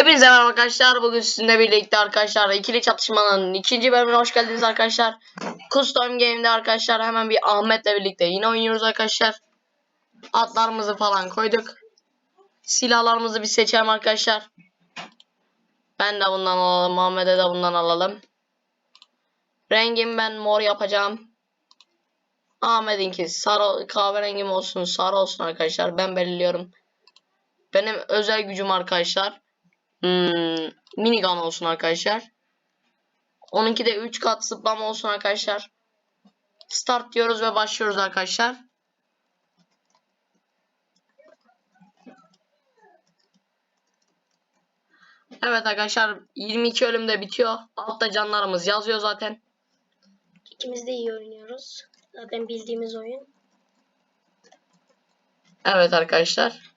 Hepinize merhaba arkadaşlar. Bugün sizinle birlikte arkadaşlar ikili çatışmanın ikinci bölümüne hoş geldiniz arkadaşlar. Custom Game'de arkadaşlar hemen bir Ahmet'le birlikte yine oynuyoruz arkadaşlar. Atlarımızı falan koyduk. Silahlarımızı bir seçelim arkadaşlar. Ben de bundan alalım. Ahmet'e de bundan alalım. Rengim ben mor yapacağım. Ahmet'inki sarı kahverengi mi olsun sarı olsun arkadaşlar. Ben belirliyorum. Benim özel gücüm arkadaşlar. Hmm, minigun olsun arkadaşlar. Onunki de 3 kat zıplama olsun arkadaşlar. Start diyoruz ve başlıyoruz arkadaşlar. Evet arkadaşlar 22 ölümde bitiyor. Altta canlarımız yazıyor zaten. İkimiz de iyi oynuyoruz. Zaten bildiğimiz oyun. Evet arkadaşlar.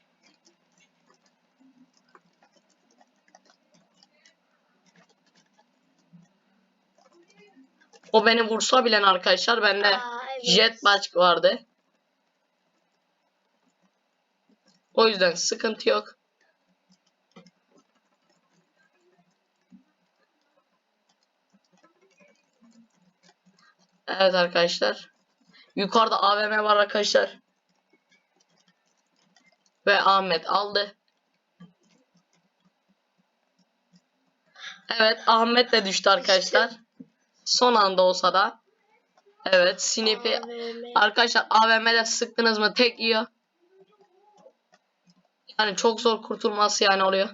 O beni vursa bilen arkadaşlar bende Aa, evet. jet başk vardı. O yüzden sıkıntı yok. Evet arkadaşlar. Yukarıda AVM var arkadaşlar. Ve Ahmet aldı. Evet Ahmet de düştü arkadaşlar. Son anda olsa da. Evet AVM. Arkadaşlar AVM'de sıktınız mı tek yiyor. Yani çok zor kurtulması yani oluyor.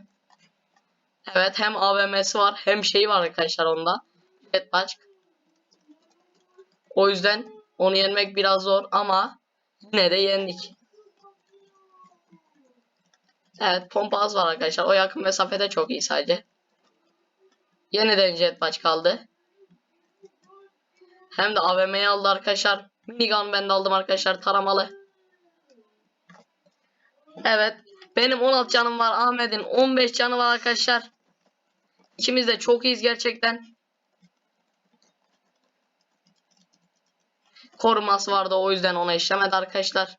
Evet hem AVM'si var hem şeyi var arkadaşlar onda. Jet Başk. O yüzden onu yenmek biraz zor ama yine de yendik. Evet pompa az var arkadaşlar. O yakın mesafede çok iyi sadece. Yeniden Jet Başk kaldı. Hem de AVM'yi aldı arkadaşlar. Minigun ben de aldım arkadaşlar taramalı. Evet. Benim 16 canım var. Ahmet'in 15 canı var arkadaşlar. İkimiz de çok iyiyiz gerçekten. Koruması vardı o yüzden ona işlemedi arkadaşlar.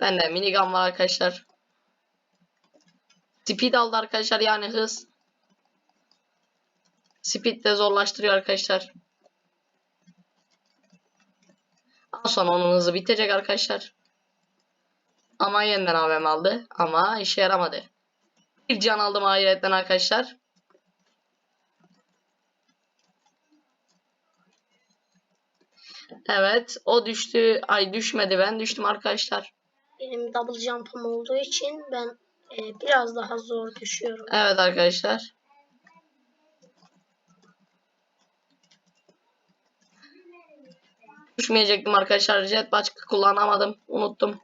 Ben de minigun var arkadaşlar. Speed aldı arkadaşlar yani hız. Speed de zorlaştırıyor arkadaşlar. Az sonra onun hızı bitecek arkadaşlar. Ama yeniden AVM aldı. Ama işe yaramadı. Bir can aldım ahiretten arkadaşlar. Evet. O düştü. Ay düşmedi. Ben düştüm arkadaşlar. Benim double jump'ım olduğu için ben e, biraz daha zor düşüyorum. Evet arkadaşlar. Düşmeyecektim arkadaşlar. Jet başka kullanamadım. Unuttum.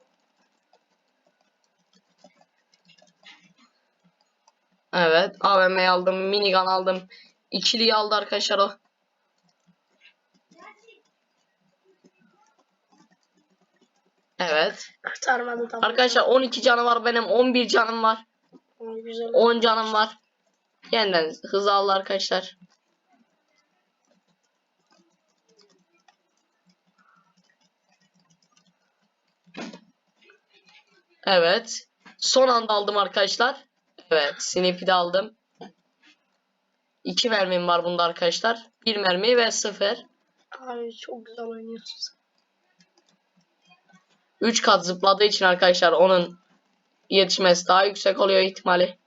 Evet. AVM'yi aldım. Minigun aldım. İkiliyi aldı arkadaşlar o. Evet. Kurtarmadı Arkadaşlar 12 canı var benim. 11 canım var. jump. Güzel. 10 canım var. Yeniden hız aldı arkadaşlar. Evet. Son anda aldım arkadaşlar. Evet. Snippy de aldım. 2 mermim var bunda arkadaşlar. 1 mermi ve 0. Abi çok güzel oynuyorsun. 3 kat zıpladığı için arkadaşlar onun yetişmesi daha yüksek oluyor ihtimali.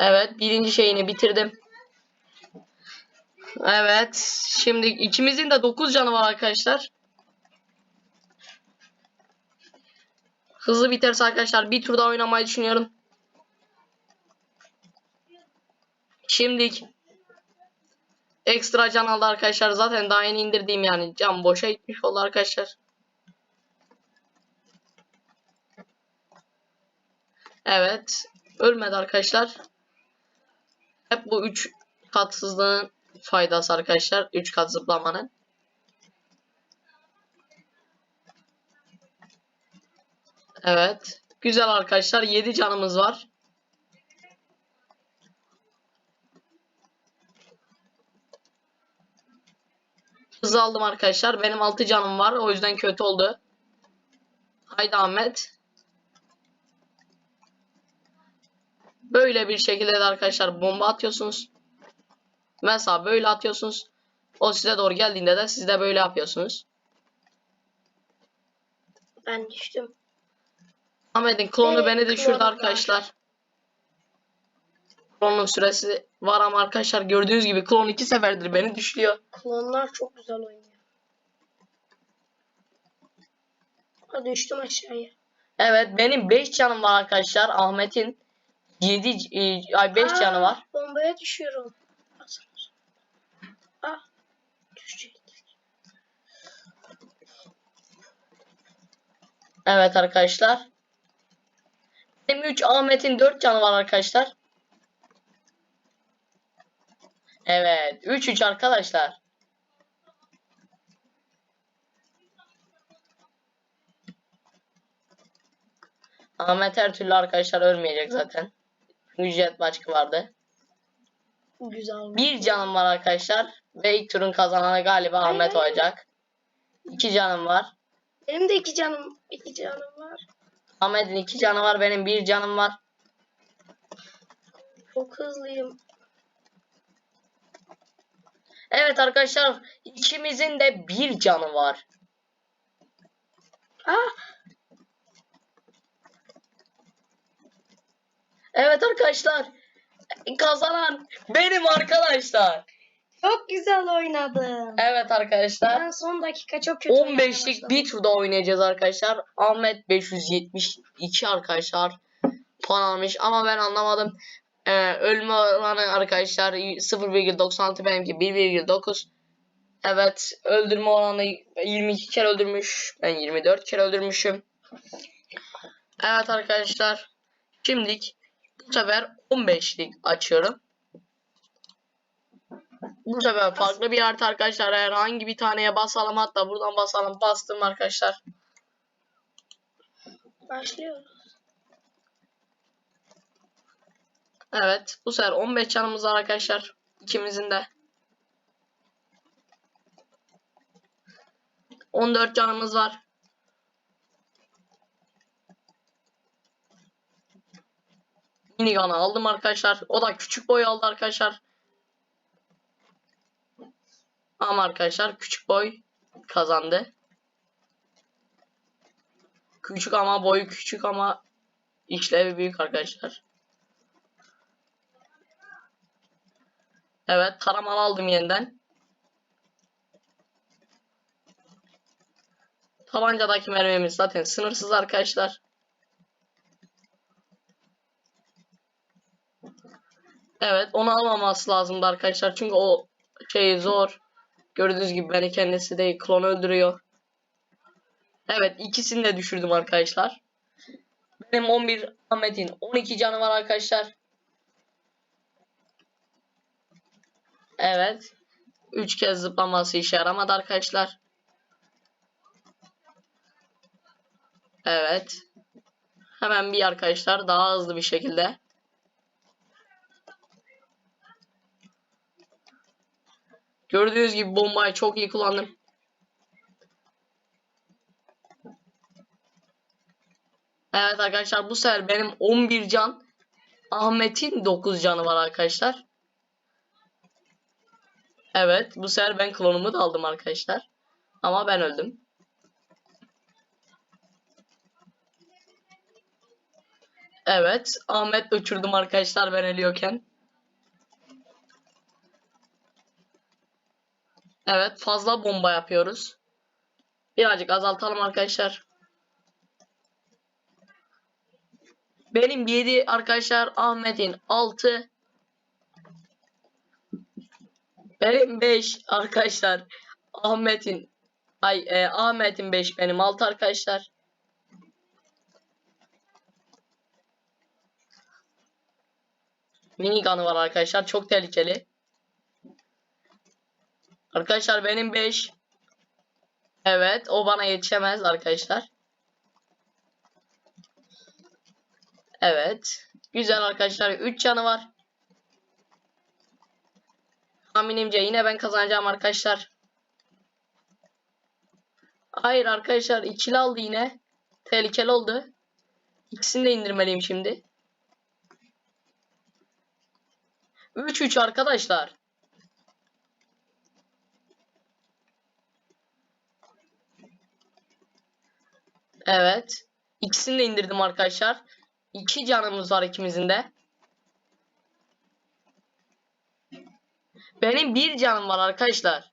Evet birinci şeyini bitirdim. Evet şimdi ikimizin de 9 canı var arkadaşlar. Hızlı biterse arkadaşlar bir tur daha oynamayı düşünüyorum. Şimdilik ekstra can aldı arkadaşlar. Zaten daha yeni indirdiğim yani can boşa gitmiş oldu arkadaşlar. Evet. Ölmedi arkadaşlar. Hep bu 3 katsızlığın faydası arkadaşlar. 3 kat zıplamanın. Evet. Güzel arkadaşlar. 7 canımız var. Hızlı aldım arkadaşlar. Benim 6 canım var. O yüzden kötü oldu. Haydi Ahmet. Böyle bir şekilde de arkadaşlar bomba atıyorsunuz. Mesela böyle atıyorsunuz. O size doğru geldiğinde de siz de böyle yapıyorsunuz. Ben düştüm. Ahmet'in klonu beni düşürdü arkadaşlar. Klonun süresi var ama arkadaşlar gördüğünüz gibi klon iki seferdir beni düşürüyor. Klonlar çok güzel oynuyor. Ha, düştüm aşağıya. Evet benim 5 canım var arkadaşlar. Ahmet'in 7 ay 5 Aa, canı var. Bombaya düşüyorum. Ah. Düşecek. Evet arkadaşlar. Benim 3 Ahmet'in 4 canı var arkadaşlar. Evet 3 3 arkadaşlar. Ahmet her türlü arkadaşlar ölmeyecek zaten. Ücret başka vardı. Güzel. Bir canım var arkadaşlar. Ve ilk turun kazananı galiba Ahmet olacak. İki canım var. Benim de iki canım, iki canım. Ahmet'in iki canı var. Benim bir canım var. Çok hızlıyım. Evet arkadaşlar ikimizin de bir canı var. Ah, Evet arkadaşlar kazanan benim arkadaşlar. Çok güzel oynadım. Evet arkadaşlar Ben son dakika çok kötü oynamaya 15'lik başladım. bir turda oynayacağız arkadaşlar. Ahmet 572 arkadaşlar puan almış ama ben anlamadım. Ee, ölme oranı arkadaşlar 0,96 benimki 1,9. Evet öldürme oranı 22 kere öldürmüş. Ben 24 kere öldürmüşüm. Evet arkadaşlar. Şimdilik bu sefer 15'lik açıyorum. Bu sefer farklı bir harita arkadaşlar. Herhangi bir taneye basalım hatta buradan basalım. Bastım arkadaşlar. Başlıyoruz. Evet. Bu sefer 15 canımız var arkadaşlar. İkimizin de. 14 canımız var. Minigun'u aldım arkadaşlar. O da küçük boy aldı arkadaşlar. Ama arkadaşlar küçük boy kazandı. Küçük ama boyu küçük ama işlevi büyük arkadaşlar. Evet taramalı aldım yeniden. Tabancadaki mermimiz zaten sınırsız arkadaşlar. Evet onu almaması lazımdı arkadaşlar. Çünkü o şey zor. Gördüğünüz gibi beni kendisi değil klon öldürüyor. Evet ikisini de düşürdüm arkadaşlar. Benim 11 Ahmet'in 12 canı var arkadaşlar. Evet. 3 kez zıplaması işe yaramadı arkadaşlar. Evet. Hemen bir arkadaşlar daha hızlı bir şekilde. Gördüğünüz gibi bombayı çok iyi kullandım. Evet arkadaşlar bu sefer benim 11 can. Ahmet'in 9 canı var arkadaşlar. Evet bu sefer ben klonumu da aldım arkadaşlar. Ama ben öldüm. Evet Ahmet uçurdum arkadaşlar ben ölüyorken. Evet fazla bomba yapıyoruz. Birazcık azaltalım arkadaşlar. Benim 7 arkadaşlar Ahmet'in 6 benim 5 arkadaşlar Ahmet'in ay e, Ahmet'in 5 benim 6 arkadaşlar. Minigun'u var arkadaşlar çok tehlikeli. Arkadaşlar benim 5 Evet o bana yetişemez arkadaşlar. Evet. Güzel arkadaşlar. 3 canı var. Tahminimce yine ben kazanacağım arkadaşlar. Hayır arkadaşlar ikili aldı yine. Tehlikeli oldu. İkisini de indirmeliyim şimdi. 3-3 arkadaşlar. Evet. İkisini de indirdim arkadaşlar. İki canımız var ikimizin de. Benim bir canım var arkadaşlar.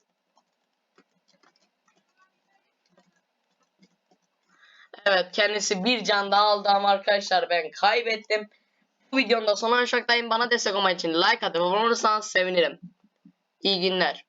Evet kendisi bir can daha aldı ama arkadaşlar ben kaybettim. Bu videonun da sonuna aşağıdayım. Bana destek olmak için like atıp abone olursanız sevinirim. İyi günler.